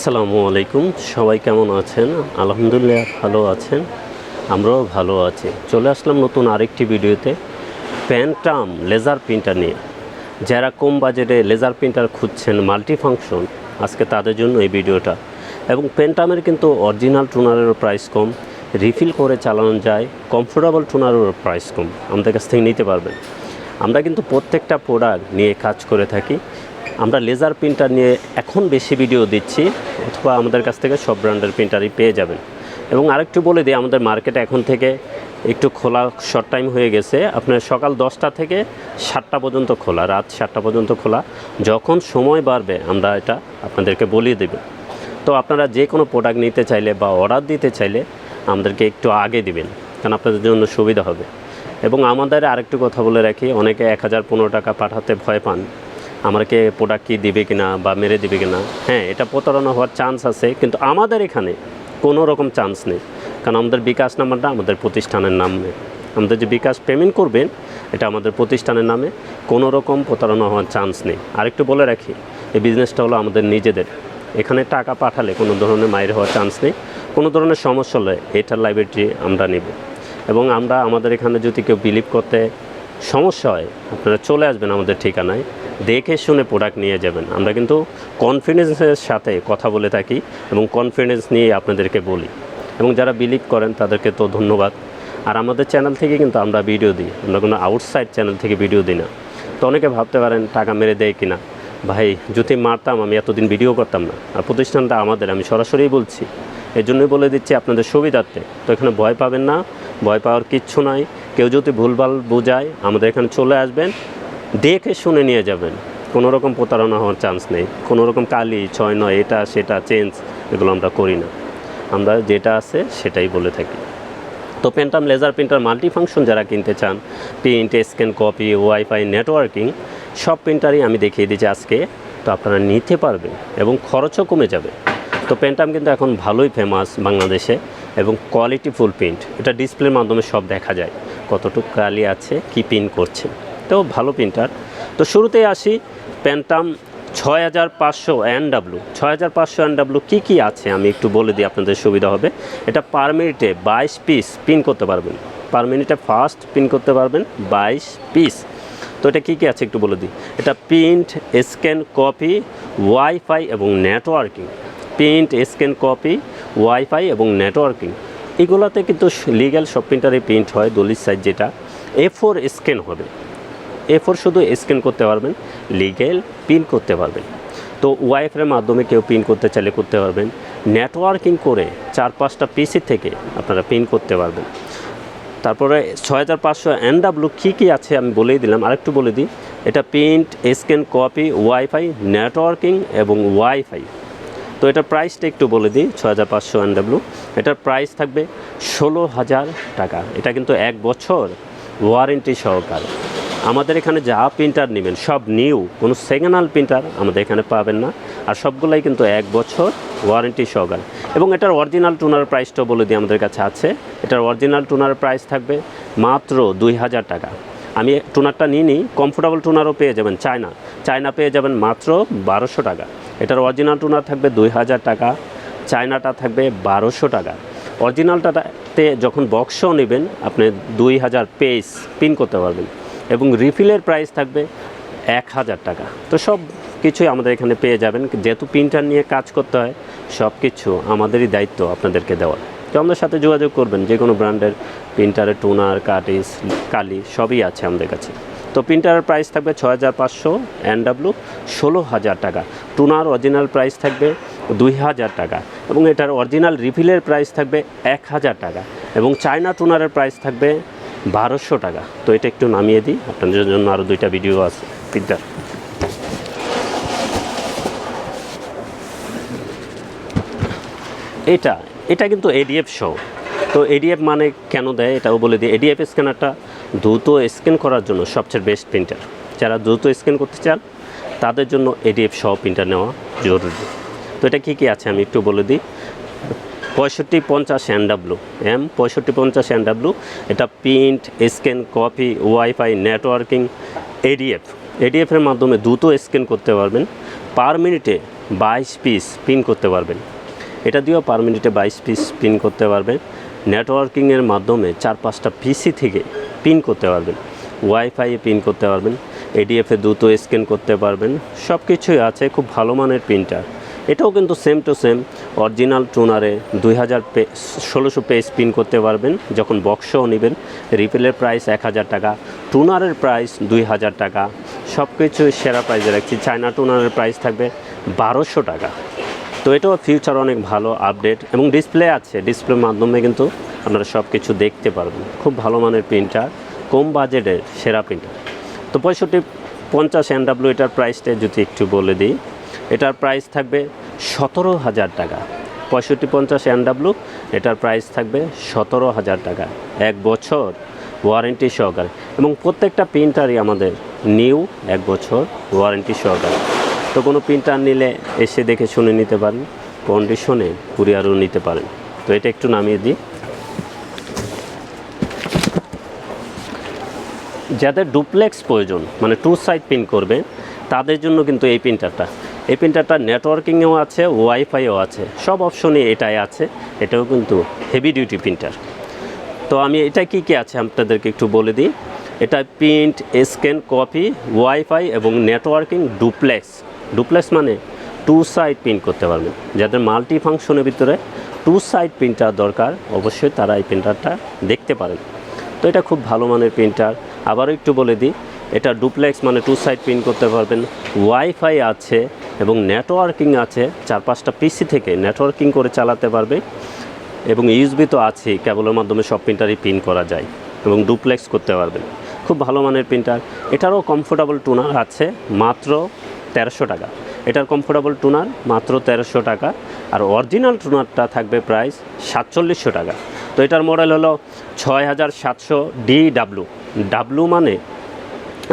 আসসালামু আলাইকুম। সবাই কেমন আছেন? আলহামদুলিল্লাহ ভালো আছেন। আমরাও ভালো আছি। চলে আসলাম নতুন আরেকটি ভিডিওতে। প্যান্টাম লেজার প্রিন্টার নিয়ে। যারা কম বাজেটে লেজার প্রিন্টার খুঁজছেন মাল্টি ফাংশন আজকে তাদের জন্য এই ভিডিওটা। এবং প্যান্টামের কিন্তু অরিজিনাল টুনারেরও প্রাইস কম। রিফিল করে চালানো যায়, কমফোর্টেবল টুনারেরও প্রাইস কম। আমাদের কাছ থেকে নিতে পারবেন। আমরা কিন্তু প্রত্যেকটা প্রোডাক্ট নিয়ে কাজ করে থাকি। আমরা লেজার প্রিন্টার নিয়ে এখন বেশি ভিডিও দিচ্ছি, অথবা আমাদের কাছ থেকে সব ব্র্যান্ডের প্রিন্টারই পেয়ে যাবেন। এবং আরেকটু বলে দিই, আমাদের মার্কেট এখন থেকে একটু খোলা শর্ট টাইম হয়ে গেছে। আপনার সকাল দশটা থেকে সাতটা পর্যন্ত খোলা, রাত সাতটা পর্যন্ত খোলা। যখন সময় বাড়বে, আমরা এটা আপনাদেরকে বলিয়ে দেব। তো আপনারা যে কোনো প্রোডাক্ট নিতে চাইলে বা অর্ডার দিতে চাইলে আমাদেরকে একটু আগে দিবেন, কারণ আপনাদের জন্য সুবিধা হবে। এবং আমাদের আরেকটু কথা বলে রাখি, অনেকে এক হাজার পনেরো টাকা পাঠাতে ভয় পান। আমাকে প্রোডাক্ট কি দিবে বা মেরে দিবে কিনা হ্যাঁ এটা প্রতারণা হওয়ার চান্স আছে, কিন্তু আমাদের এখানে কোনো রকম চান্স নেই। কারণ আমাদের বিকাশ নাম্বারটা আমাদের প্রতিষ্ঠানের নামে। আমাদের যে বিকাশ পেমেন্ট করবেন এটা আমাদের প্রতিষ্ঠানের নামে কোনো রকম প্রতারণা হওয়ার চান্স নেই। আরেকটু বলে রাখি, এই বিজনেসটা হলো আমাদের নিজেদের। এখানে টাকা পাঠালে কোনো ধরনের মায়ের হওয়ার চান্স নেই, কোনো ধরনের সমস্যা হলে এটার লাইব্রেরি আমরা নেব। এবং আমরা, আমাদের এখানে যদি কেউ বিলিভ করতে সমস্যা হয়। আপনারা চলে আসবেন আমাদের ঠিকানায়, দেখে শুনে প্রোডাক্ট নিয়ে যাবেন। আমরা কিন্তু কনফিডেন্সের সাথে কথা বলে থাকি এবং কনফিডেন্স নিয়ে আপনাদেরকে বলি। এবং যারা বিলিভ করেন, তাদেরকে তো ধন্যবাদ। আর আমাদের চ্যানেল থেকে কিন্তু আমরা ভিডিও দিই। আমরা কোনো আউটসাইড চ্যানেল থেকে ভিডিও দিই না। তো অনেকে ভাবতে পারেন, টাকা মেরে দেয় কিনা? ভাই যদি মারতাম, আমি এতদিন ভিডিও করতাম না। আর প্রতিষ্ঠানটা আমাদের, আমি সরাসরি বলছি। এই জন্যই বলে দিচ্ছি আপনাদের সুবিধার্থে। তো এখানে ভয় পাবেন না। ভয় পাওয়ার কিচ্ছু নাই। কেউ যদি ভুলভাল বোঝায়, আমাদের এখানে চলে আসবেন, দেখে শুনে নিয়ে যাবেন। কোনো রকম প্রতারণা হওয়ার চান্স নেই। কোনো রকম কালি, ছয় নয়, এটা, সেটা চেঞ্জ এগুলো আমরা করি না। আমরা যেটা আছে সেটাই বলে থাকি। তো Pantum laser printer multi function যারা কিনতে চান print scan copy wifi networking সব প্রিন্টারই আমি দেখিয়ে দিচ্ছি আজকে। তো আপনারা নিতে পারবেন এবং খরচও কমে যাবে। তো পেন্টাম কিন্তু এখন ভালোই ফেমাস বাংলাদেশে এবং কোয়ালিটি ফুল প্রিন্ট এটা ডিসপ্লের মাধ্যমে সব দেখা যায়। কতটুকু কালি আছে, কি প্রিন্ট করছে। তো ভালো প্রিন্টার তো শুরুতেই আসি পেন্টাম ছয় হাজার পাঁচশো এন ডাব্লু ছয় হাজার পাঁচশো এন ডাব্লু কী কী আছে আমি একটু বলে দিই, আপনাদের সুবিধা হবে। এটা পার মিনিটে বাইশ পিস প্রিন্ট করতে পারবেন। পার মিনিটে ফার্স্ট প্রিন্ট করতে পারবেন, বাইশ পিস তো এটা কী কী আছে একটু বলে দিই। এটা প্রিন্ট স্ক্যান কপি ওয়াইফাই এবং networking print scan copy wifi এবং নেটওয়ার্কিং এগুলোতে কিন্তু লিগ্যাল সব প্রিন্টারে প্রিন্ট হয় দলিত সাইজ যেটা। এ ফোর স্ক্যান হবে। এ ফোর শুধু স্ক্যান করতে পারবেন লিগেল পিন করতে পারবেন। তো ওয়াইফের মাধ্যমে কেউ পিন করতে চাইলে করতে পারবেন। নেটওয়ার্কিং করে চার পাঁচটা পিসি থেকে আপনারা প্রিন্ট করতে পারবেন। তারপরে ছয় হাজার পাঁচশো এনডাব্লু কী কী আছে আমি বলেই দিলাম। আরেকটু বলে দিই। এটা print scan copy wifi networking এবং ওয়াইফাই তো এটার প্রাইসটা একটু বলে দিই ছ হাজার পাঁচশো এনডাব্লু এটার প্রাইস থাকবে ষোলো হাজার টাকা। এটা কিন্তু এক বছর ওয়ারেন্টি সহকারে। আমাদের এখানে যা প্রিন্টার নেবেন, সব নিউ কোনো সেকেন্ড হ্যান্ড প্রিন্টার আমাদের এখানে পাবেন না। আর সবগুলাই কিন্তু এক বছর ওয়ারেন্টি সহকারে। এবং এটার অরিজিনাল টুনার প্রাইসটাও বলে দিই আমাদের কাছে আছে। এটার অরিজিনাল টুনার প্রাইস থাকবে মাত্র দুই হাজার টাকা। আমি টুনারটা নিয়ে নিই কমফোর্টেবল টুনারও পেয়ে যাবেন চায়না। চায়না পেয়ে যাবেন মাত্র বারোশো টাকা। এটার অরিজিনাল টুনার থাকবে দুই হাজার টাকা, চায়নাটা থাকবে বারোশো টাকা। অরিজিনালটাতে যখন বক্সও নেবেন, আপনি দুই হাজার পেজ পিন করতে পারবেন। এবং রিফিলের প্রাইস থাকবে এক হাজার টাকা। তো সব কিছুই আমাদের এখানে পেয়ে যাবেন। যেহেতু প্রিন্টার নিয়ে কাজ করতে হয় সব কিছু আমাদেরই দায়িত্ব আপনাদেরকে দেওয়ার। তো আমাদের সাথে যোগাযোগ করবেন, যে কোনো ব্র্যান্ডের প্রিন্টারের টোনার, কাটিস, কালি, সবই আছে আমাদের কাছে। তো প্রিন্টারের প্রাইস থাকবে ছ হাজার পাঁচশো এনডাব্লু ষোলো হাজার টাকা। টুনার অরিজিনাল প্রাইস থাকবে দুই হাজার টাকা এবং এটার অরিজিনাল রিফিলের প্রাইস থাকবে এক হাজার টাকা এবং চায়না টুনারের প্রাইস থাকবে বারোশো টাকা। তো এটা একটু নামিয়ে দিই, আপনাদের জন্য আরও দুইটা ভিডিও আছে, প্রিন্টার। এটা এটা কিন্তু এডিএফ শো তো এডিএফ মানে কেন দেয়? এটাও বলে দিই। এডিএফ স্ক্যানারটা দ্রুত স্ক্যান করার জন্য সবচেয়ে বেস্ট প্রিন্টার যারা দ্রুত স্ক্যান করতে চান, তাদের জন্য এডিএফ সহ প্রিন্টার নেওয়া জরুরি। তো এটা কী কী আছে আমি একটু বলে দিই। পঁয়ষট্টি পঞ্চাশ এনডাব্লু এম পঁয়ষট্টি পঞ্চাশ এনডাব্লু এটা print scan copy wifi networking ADF এডিএফের মাধ্যমে দ্রুত স্ক্যান করতে পারবেন। পার মিনিটে বাইশ পিস প্রিন্ট করতে পারবেন। এটা দিয়েও পার মিনিটে বাইশ পিস পিন করতে পারবেন। নেটওয়ার্কিংয়ের মাধ্যমে চার পাঁচটা পিসি থেকে পিন করতে পারবেন। ওয়াইফাইয়ে পিন করতে পারবেন। এডিএফে দ্রুত স্ক্যান করতে পারবেন। সব কিছুই আছে, খুব ভালো মানের প্রিন্টার এটাও কিন্তু সেম টু সেম অরিজিনাল টুনারে দুই হাজার পে, ষোলোশো পেজ পিন করতে পারবেন। যখন বক্সও নেবেন রিপেলের প্রাইস এক হাজার টাকা টুনারের প্রাইস দুই হাজার টাকা। সব কিছু সেরা প্রাইসে রাখছি। চায়না টুনারের প্রাইস থাকবে বারোশো টাকা। তো এটাও ফিউচার অনেক ভালো আপডেট এবং ডিসপ্লে আছে ডিসপ্লের মাধ্যমে কিন্তু আপনারা সব কিছু দেখতে পারবেন। খুব ভালো মানের প্রিন্টার কম বাজেটের সেরা প্রিন্টার তো পঁয়ষট্টি পঞ্চাশ এনডাব্লিউ এটার প্রাইসটা যদি একটু বলে দিই, এটার প্রাইস থাকবে সতেরো হাজার টাকা। পঁয়ষট্টি পঞ্চাশ এনডাব্লিউ এটার প্রাইস থাকবে সতেরো হাজার টাকা। এক বছর ওয়ারেন্টি সহকারে। এবং প্রত্যেকটা প্রিন্টারই আমাদের নিউ এক বছর ওয়ারেন্টি সহকারে। তো কোনো প্রিন্টার নিলে এসে দেখে শুনে নিতে পারেন কন্ডিশনে কুরিয়ারও নিতে পারেন। তো এটা একটু নামিয়ে দিই। যাদের ডুপ্লেক্স প্রয়োজন মানে টু সাইড পিন করবে, তাদের জন্য কিন্তু এই প্রিন্টারটা এই প্রিন্টারটা নেটওয়ার্কিংয়েও আছে ওয়াইফাইও আছে, সব অপশনে এটাই আছে, এটাও কিন্তু হেভি ডিউটি প্রিন্টার তো আমি এটা কি কি আছে আপনাদেরকে একটু বলে দিই। এটা প্রিন্ট স্ক্যান কপি ওয়াইফাই এবং নেটওয়ার্কিং ডুপ্লেক্স ডুপ্লেক্স মানে টু সাইড প্রিন্ট করতে পারবেন। যাদের মাল্টি ফাংশনের ভিতরে টু সাইড প্রিন্টার দরকার, অবশ্যই তারা এই প্রিন্টারটা দেখতে পারেন। তো এটা খুব ভালো মানের প্রিন্টার আবারও একটু বলে দিই, এটা ডুপ্লেক্স মানে টু সাইড প্রিন্ট করতে পারবেন। ওয়াইফাই আছে এবং নেটওয়ার্কিং আছে চার পাঁচটা পিসি থেকে নেটওয়ার্কিং করে চালাতে পারবে। এবং ইউজবি তো আছেই, কেবলের মাধ্যমে সব প্রিন্টারই পিন করা যায় এবং ডুপ্লেক্স করতে পারবেন। খুব ভালো মানের প্রিন্টার এটারও কমফোর্টেবল টুনার আছে, মাত্র তেরোশো টাকা। এটার কমফোর্টেবল টুনার মাত্র তেরোশো টাকা আর অরিজিনাল টুনারটা থাকবে প্রাইস সাতচল্লিশশো টাকা। তো এটার মডেল হলো ছয় হাজার সাতশো ডি ডাব্লু ডাব্লু মানে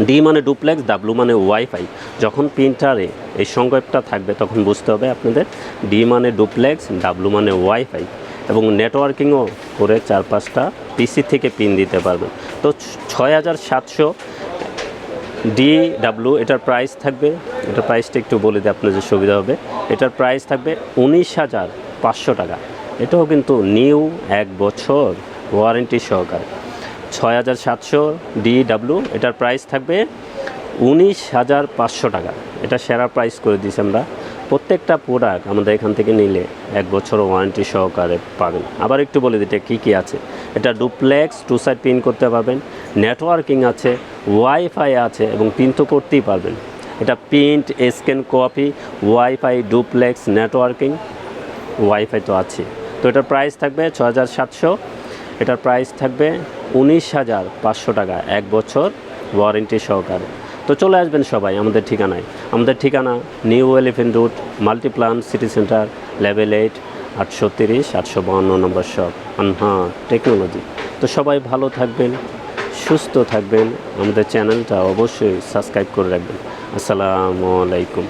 ডি মানে ডুপ্লেক্স ডাব্লু মানে ওয়াইফাই যখন প্রিন্টারে এই সংক্ষেপটা থাকবে তখন বুঝতে হবে আপনাদের ডি মানে ডুপ্লেক্স ডাব্লু মানে ওয়াইফাই এবং নেটওয়ার্কিংও করে চার পাঁচটা পিসি থেকে পিন দিতে পারবেন। তো ছয় হাজার সাতশো ডি ডাব্লু এটার প্রাইস থাকবে এটার প্রাইসটা একটু বলে দিই যে সুবিধা হবে। এটার প্রাইস থাকবে উনিশ হাজার পাঁচশো টাকা। এটাও কিন্তু নিউ এক বছর ওয়ারেন্টি সহকারে। ছয় হাজার সাতশো ডি ডাব্লু এটার প্রাইস থাকবে উনিশ হাজার পাঁচশো টাকা। এটা সেরা প্রাইস করে দিয়েছি আমরা। প্রত্যেকটা প্রোডাক্ট আমাদের এখান থেকে নিলে এক বছর ওয়ারেন্টি সহকারে পাবেন। আবার একটু বলে দিতে কী কী আছে? এটা ডুপ্লেক্স টু সাইড পিন করতে পারবেন নেটওয়ার্কিং আছে ওয়াইফাই আছে এবং পিন তো করতেই পারবেন। এটা print scan copy wifi duplex networking wifi তো আছে। তো এটার প্রাইস থাকবে ছ হাজার সাতশো, এটার প্রাইস থাকবে উনিশ হাজার পাঁচশো টাকা, এক বছর ওয়ারেন্টি সহকারে। তো চলে আসবেন সবাই, আমাদের ঠিকানায়। আমাদের ঠিকানা new elephant road Multiplan city centre level eight আটশো তিরিশ, আটশো বাহান্ন নম্বর শপ হ্যাঁ টেকনোলজি তো সবাই ভালো থাকবেন, সুস্থ থাকবেন। আমাদের চ্যানেলটা অবশ্যই সাবস্ক্রাইব করে রাখবেন। আসসালামু আলাইকুম।